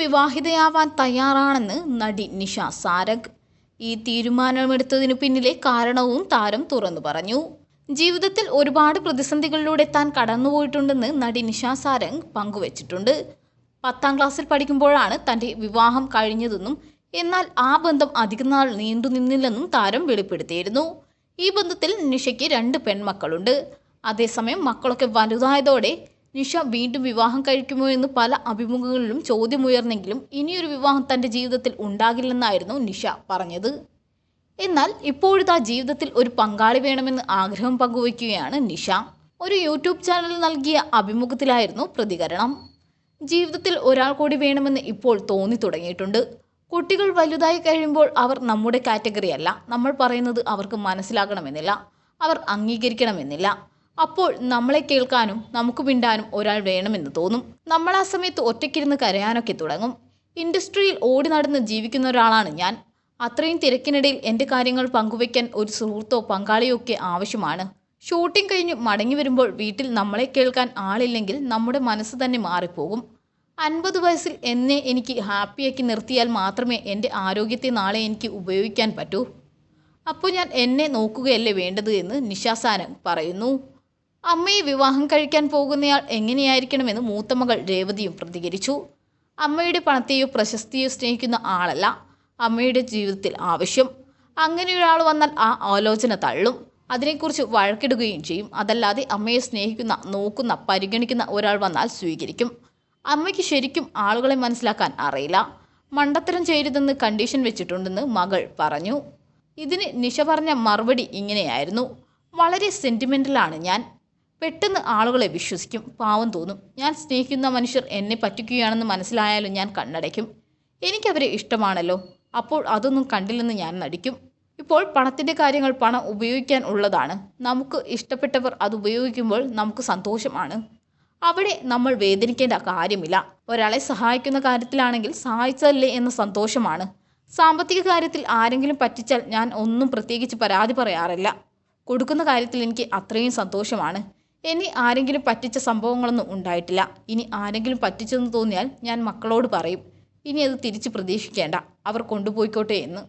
വിവാഹിതയാവാൻ തയ്യാറാണെന്ന് നടി നിഷ സാരഗ്. ഈ തീരുമാനമെടുത്തതിനു പിന്നിലെ കാരണവും താരം തുറന്നു പറഞ്ഞു. ജീവിതത്തിൽ ഒരുപാട് പ്രതിസന്ധികളിലൂടെ താൻ കടന്നുപോയിട്ടുണ്ടെന്ന് നടി നിഷ സാരംഗ് പങ്കുവച്ചിട്ടുണ്ട്. പത്താം ക്ലാസ്സിൽ പഠിക്കുമ്പോഴാണ് തന്റെ വിവാഹം കഴിഞ്ഞതെന്നും എന്നാൽ ആ ബന്ധം അധികനാൾ നീണ്ടു നിന്നില്ലെന്നും താരം വെളിപ്പെടുത്തിയിരുന്നു. ഈ ബന്ധത്തിൽ നിഷയ്ക്ക് രണ്ട് പെൺമക്കളുണ്ട്. അതേസമയം മക്കളൊക്കെ വലുതായതോടെ നിഷ വീണ്ടും വിവാഹം കഴിക്കുമോ എന്ന് പല അഭിമുഖങ്ങളിലും ചോദ്യമുയർന്നെങ്കിലും ഇനിയൊരു വിവാഹം തന്റെ ജീവിതത്തിൽ ഉണ്ടാകില്ലെന്നായിരുന്നു നിഷ പറഞ്ഞത്. എന്നാൽ ഇപ്പോഴത്തെ ജീവിതത്തിൽ ഒരു പങ്കാളി വേണമെന്ന് ആഗ്രഹം പങ്കുവയ്ക്കുകയാണ് നിഷ. ഒരു യൂട്യൂബ് ചാനൽ നൽകിയ അഭിമുഖത്തിലായിരുന്നു പ്രതികരണം. ജീവിതത്തിൽ ഒരാൾ കൂടി വേണമെന്ന് ഇപ്പോൾ തോന്നി തുടങ്ങിയിട്ടുണ്ട്. കുട്ടികൾ വലുതായി കഴിയുമ്പോൾ അവർ നമ്മുടെ കാറ്റഗറി അല്ല. നമ്മൾ പറയുന്നത് അവർക്ക് മനസ്സിലാകണമെന്നില്ല. അവർ അംഗീകരിക്കണമെന്നില്ല. അപ്പോൾ നമ്മളെ കേൾക്കാനും നമുക്ക് മിണ്ടാനും ഒരാൾ വേണമെന്ന് തോന്നും. നമ്മൾ ആ സമയത്ത് ഒറ്റയ്ക്കിരുന്ന് കരയാനൊക്കെ തുടങ്ങും. ഇൻഡസ്ട്രിയിൽ ഓടി നടന്ന് ജീവിക്കുന്ന ഒരാളാണ് ഞാൻ. അത്രയും തിരക്കിനിടയിൽ എന്റെ കാര്യങ്ങൾ പങ്കുവയ്ക്കാൻ ഒരു സുഹൃത്തോ പങ്കാളിയോ ഒക്കെ ആവശ്യമാണ്. ഷൂട്ടിംഗ് കഴിഞ്ഞ് മടങ്ങി വരുമ്പോൾ വീട്ടിൽ നമ്മളെ കേൾക്കാൻ ആളില്ലെങ്കിൽ നമ്മുടെ മനസ്സ് തന്നെ മാറിപ്പോകും. അൻപത് വയസ്സിൽ എന്നെ എനിക്ക് ഹാപ്പിയാക്കി നിർത്തിയാൽ മാത്രമേ എന്റെ ആരോഗ്യത്തെ നാളെ എനിക്ക് ഉപയോഗിക്കാൻ പറ്റൂ. അപ്പോൾ ഞാൻ എന്നെ നോക്കുകയല്ലേ വേണ്ടത് എന്ന് നിശാസാനം പറയുന്നു. അമ്മയെ വിവാഹം കഴിക്കാൻ പോകുന്നയാൾ എങ്ങനെയായിരിക്കണമെന്ന് മൂത്തമകൾ രേവതിയും പ്രതികരിച്ചു. അമ്മയുടെ പണത്തെയോ പ്രശസ്തിയോ സ്നേഹിക്കുന്ന ആളല്ല അമ്മയുടെ ജീവിതത്തിൽ ആവശ്യം. അങ്ങനെ ഒരാൾ വന്നാൽ ആ ആലോചന തള്ളും. അതിനെക്കുറിച്ച് വഴക്കിടുകയും ചെയ്യും. അതല്ലാതെ അമ്മയെ സ്നേഹിക്കുന്ന നോക്കുന്ന പരിഗണിക്കുന്ന ഒരാൾ വന്നാൽ സ്വീകരിക്കും. അമ്മയ്ക്ക് ശരിക്കും ആളുകളെ മനസ്സിലാക്കാൻ അറിയില്ല. മണ്ടത്തരം ചെയ്യരുതെന്ന് കണ്ടീഷൻ വെച്ചിട്ടുണ്ടെന്ന് മകൾ പറഞ്ഞു. ഇതിന് നിഷ പറഞ്ഞ മറുപടി ഇങ്ങനെയായിരുന്നു. വളരെ സെന്റിമെന്റലാണ് ഞാൻ. പെട്ടെന്ന് ആളുകളെ വിശ്വസിക്കും. പാവം തോന്നും. ഞാൻ സ്നേഹിക്കുന്ന മനുഷ്യർ എന്നെ പറ്റിക്കുകയാണെന്ന് മനസ്സിലായാലും ഞാൻ കണ്ണടയ്ക്കും. എനിക്കവരെ ഇഷ്ടമാണല്ലോ. അപ്പോൾ അതൊന്നും കണ്ടില്ലെന്ന് ഞാൻ നടിക്കും. ഇപ്പോൾ പണത്തിന്റെ കാര്യങ്ങൾ പണം ഉപയോഗിക്കാൻ ഉള്ളതാണ്. നമുക്ക് ഇഷ്ടപ്പെട്ടവർ അത് ഉപയോഗിക്കുമ്പോൾ നമുക്ക് സന്തോഷമാണ്. അവിടെ നമ്മൾ വേദനിക്കേണ്ട കാര്യമില്ല. ഒരാളെ സഹായിക്കുന്ന കാര്യത്തിലാണെങ്കിൽ സഹായിച്ചതല്ലേ എന്ന സന്തോഷമാണ്. സാമ്പത്തിക കാര്യത്തിൽ ആരെങ്കിലും പറ്റിച്ചാൽ ഞാൻ ഒന്നും പ്രത്യേകിച്ച് പരാതി പറയാറില്ല. കൊടുക്കുന്ന കാര്യത്തിൽ എനിക്ക് അത്രയും സന്തോഷമാണ്. ഇനി ആരെങ്കിലും പറ്റിച്ച സംഭവങ്ങളൊന്നും ഉണ്ടായിട്ടില്ല. ഇനി ആരെങ്കിലും പറ്റിച്ചെന്ന് തോന്നിയാൽ ഞാൻ മക്കളോട് പറയും. ഇനി അത് തിരിച്ച് പ്രതീക്ഷിക്കേണ്ട. അവർ കൊണ്ടുപോയിക്കോട്ടെ എന്ന്.